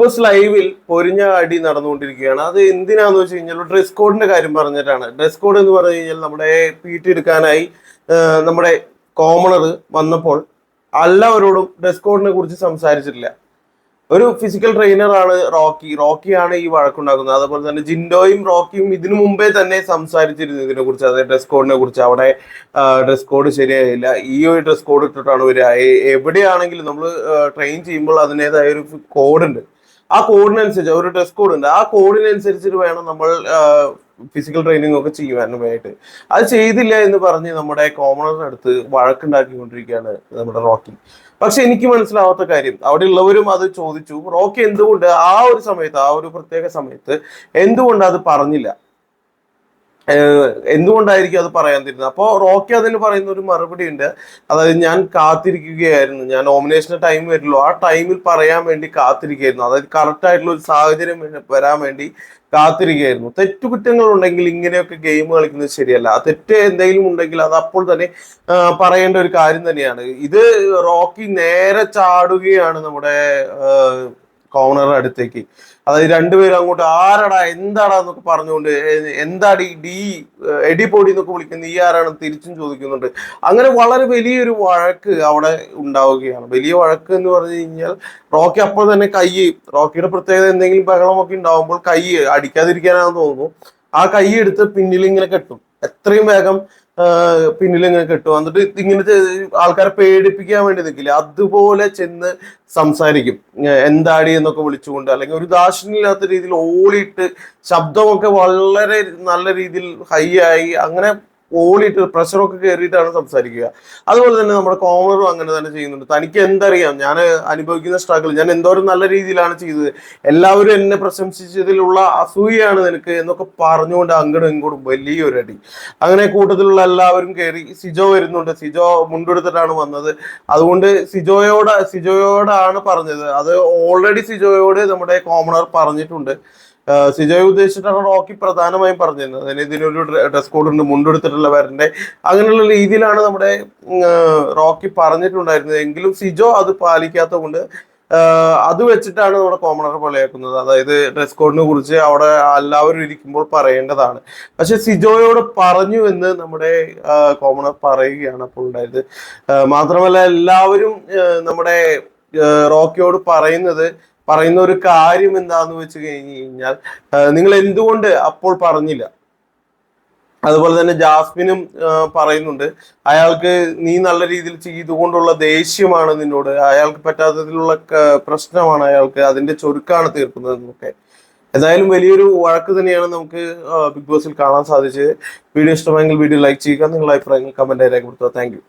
Big ലൈവിൽ പൊരിഞ്ഞ അടി നടന്നുകൊണ്ടിരിക്കുകയാണ്. അത് എന്തിനാന്ന് വെച്ച് കഴിഞ്ഞാൽ ഡ്രസ് കോഡിന്റെ കാര്യം പറഞ്ഞിട്ടാണ്. ഡ്രസ് കോഡ് എന്ന് പറഞ്ഞു കഴിഞ്ഞാൽ നമ്മുടെ പി ടി എടുക്കാനായി നമ്മുടെ കോമണർ വന്നപ്പോൾ എല്ലാവരോടും ഡ്രസ് കോഡിനെ കുറിച്ച് സംസാരിച്ചിട്ടില്ല. ഒരു ഫിസിക്കൽ ട്രെയിനർ ആണ് റോക്കി. റോക്കിയാണ് ഈ വഴക്കുണ്ടാക്കുന്നത്. അതുപോലെ തന്നെ ജിൻഡോയും റോക്കിയും ഇതിനു മുമ്പേ തന്നെ സംസാരിച്ചിരുന്നു ഇതിനെ കുറിച്ച് അതായത് ഡ്രസ് കോഡിനെ കുറിച്ച്. അവിടെ ഡ്രസ് കോഡ് ശരിയായില്ല. ഈ ഒരു ഡ്രസ് കോഡ് ഇട്ടിട്ടാണ് വരിക എവിടെയാണെങ്കിലും നമ്മൾ ട്രെയിൻ ചെയ്യുമ്പോൾ അതിന്റെതായ ഒരു കോഡുണ്ട് ആ കോഡിനനുസരിച്ച് ഒരു ഡ്രസ് കോഡ് ഉണ്ട്. ആ കോഡിനനുസരിച്ചിട്ട് വേണം നമ്മൾ ഫിസിക്കൽ ട്രെയിനിങ് ഒക്കെ ചെയ്യുവാനുമായിട്ട് അത് ചെയ്തില്ല എന്ന് പറഞ്ഞ് നമ്മുടെ കോമണറിന്റെ അടുത്ത് വഴക്കുണ്ടാക്കിക്കൊണ്ടിരിക്കുകയാണ് നമ്മുടെ റോക്കി. പക്ഷെ എനിക്ക് മനസ്സിലാവാത്ത കാര്യം അവിടെ ഉള്ളവരും അത് ചോദിച്ചു റോക്കി എന്തുകൊണ്ട് ആ ഒരു സമയത്ത് ആ ഒരു പ്രത്യേക സമയത്ത് എന്തുകൊണ്ട് അത് പറഞ്ഞില്ല? എന്തുകൊണ്ടായിരിക്കും അത് പറയാൻ തരുന്നത്? അപ്പോൾ റോക്കി അതിന് പറയുന്ന ഒരു മറുപടി ഉണ്ട്. അതായത് ഞാൻ കാത്തിരിക്കുകയായിരുന്നു. ഞാൻ നോമിനേഷൻ ടൈം വരുള്ളൂ. ആ ടൈമിൽ പറയാൻ വേണ്ടി കാത്തിരിക്കുകയായിരുന്നു. അതായത് കറക്റ്റ് ആയിട്ടുള്ള ഒരു സാഹചര്യം വരാൻ വേണ്ടി കാത്തിരിക്കുകയായിരുന്നു. തെറ്റുകുറ്റങ്ങൾ ഉണ്ടെങ്കിൽ ഇങ്ങനെയൊക്കെ ഗെയിം കളിക്കുന്നത് ശരിയല്ല. ആ തെറ്റ് എന്തെങ്കിലും ഉണ്ടെങ്കിൽ അത് അപ്പോൾ തന്നെ പറയേണ്ട ഒരു കാര്യം തന്നെയാണ്. ഇത് റോക്കി നേരെ ചാടുകയാണ് നമ്മുടെ കോർണറുടെ അടുത്തേക്ക്. അതായത് രണ്ടുപേരും അങ്ങോട്ട് ആരടാ എന്താടാ എന്നൊക്കെ പറഞ്ഞുകൊണ്ട് എന്താ എന്താടി ഡി എടിപൊടി എന്നൊക്കെ വിളിക്കുന്ന ഈ ആരാണ് തിരിച്ചും ചോദിക്കുന്നുണ്ട്. അങ്ങനെ വളരെ വലിയൊരു വഴക്ക് അവിടെ ഉണ്ടാവുകയാണ്. വലിയ വഴക്ക് എന്ന് പറഞ്ഞു കഴിഞ്ഞാൽ റോക്കി അപ്പോൾ തന്നെ കൈ റോക്കിയുടെ പ്രത്യേകത എന്തെങ്കിലും ബഹളമൊക്കെ ഉണ്ടാവുമ്പോൾ കൈ അടിക്കാതിരിക്കാനാണെന്ന് തോന്നുന്നു. ആ കൈ എടുത്ത് പിന്നിൽ ഇങ്ങനെ കെട്ടും. എത്രയും വേഗം പിന്നിൽ ഇങ്ങനെ കിട്ടും. എന്നിട്ട് ഇങ്ങനെ ആൾക്കാരെ പേടിപ്പിക്കാൻ വേണ്ടി നിൽക്കില്ല? അതുപോലെ ചെന്ന് സംസാരിക്കും. എന്താടി എന്നൊക്കെ വിളിച്ചുകൊണ്ട്. അല്ലെങ്കിൽ ഒരു ദാക്ഷിണ്യമില്ലാത്ത രീതിയിൽ ഓളിയിട്ട് ശബ്ദമൊക്കെ വളരെ നല്ല രീതിയിൽ ഹൈ ആയി. അങ്ങനെ ഓളിയിട്ട് പ്രഷറൊക്കെ കയറിയിട്ടാണ് സംസാരിക്കുക. അതുപോലെ തന്നെ നമ്മുടെ കോമറും അങ്ങനെ തന്നെ ചെയ്യുന്നുണ്ട്. തനിക്ക് എന്തറിയാം? ഞാൻ അനുഭവിക്കുന്ന സ്ട്രഗിൾ ഞാൻ എന്തോരം നല്ല രീതിയിലാണ് ചെയ്തത്. എല്ലാവരും എന്നെ പ്രശംസിച്ചതിലുള്ള അസൂയയാണ് നിനക്ക് എന്നൊക്കെ പറഞ്ഞുകൊണ്ട് അങ്ങോട്ടും ഇങ്ങോട്ടും വലിയൊരു അടി. അങ്ങനെ കൂട്ടത്തിലുള്ള എല്ലാവരും കയറി സിജോ വരുന്നുണ്ട്. സിജോ മുണ്ടെടുത്തിട്ടാണ് വന്നത്. അതുകൊണ്ട് സിജോയോട് സിജോയോടാണ് പറഞ്ഞത്. അത് ഓൾറെഡി സിജോയോട് നമ്മുടെ കോമണർ പറഞ്ഞിട്ടുണ്ട്. സിജോയെ ഉദ്ദേശിച്ചിട്ടാണ് റോക്കി പ്രധാനമായും പറഞ്ഞിരുന്നത്. അതിന് ഇതിനൊരു ഡ്രസ് കോഡ് ഉണ്ട് മുണ്ടെടുത്തിട്ടുള്ളവരുടെ അങ്ങനെയുള്ള രീതിയിലാണ് നമ്മുടെ റോക്കി പറഞ്ഞിട്ടുണ്ടായിരുന്നത്. എങ്കിലും സിജോ അത് പാലിക്കാത്ത കൊണ്ട് അത് വെച്ചിട്ടാണ് നമ്മുടെ കോമണർ പൊളിയാക്കുന്നത് അതായത് ഡ്രസ് കോഡിനെ കുറിച്ച് അവിടെ എല്ലാവരും ഇരിക്കുമ്പോൾ പറയേണ്ടതാണ്. പക്ഷെ സിജോയോട് പറഞ്ഞു എന്ന് നമ്മുടെ കോമണർ പറയുകയാണ് അപ്പോൾ ഉണ്ടായത്. മാത്രമല്ല എല്ലാവരും നമ്മുടെ റോക്കിയോട് പറയുന്നത് പറയുന്ന ഒരു കാര്യം എന്താന്ന് വെച്ച് കഴിഞ്ഞു കഴിഞ്ഞാൽ നിങ്ങൾ എന്തുകൊണ്ട് അപ്പോൾ പറഞ്ഞില്ല? അതുപോലെ തന്നെ ജാസ്മിനും പറയുന്നുണ്ട് അയാൾക്ക് നീ നല്ല രീതിയിൽ ചെയ്തുകൊണ്ടുള്ള ദേഷ്യമാണ് നിന്നോട് അയാൾക്ക് പറ്റാത്തതിലുള്ള പ്രശ്നമാണ് അയാൾക്ക് അതിന്റെ ചൊരുക്കാണ് തീർക്കുന്നത് എന്നൊക്കെ. എന്തായാലും വലിയൊരു വഴക്ക് തന്നെയാണ് നമുക്ക് ബിഗ് ബോസിൽ കാണാൻ സാധിച്ചത്. വീഡിയോ ഇഷ്ടമായെങ്കിൽ വീഡിയോ ലൈക്ക് ചെയ്യുക നിങ്ങളുടെ അഭിപ്രായങ്ങൾ കമന്റ് രേഖപ്പെടുത്തുക. താങ്ക്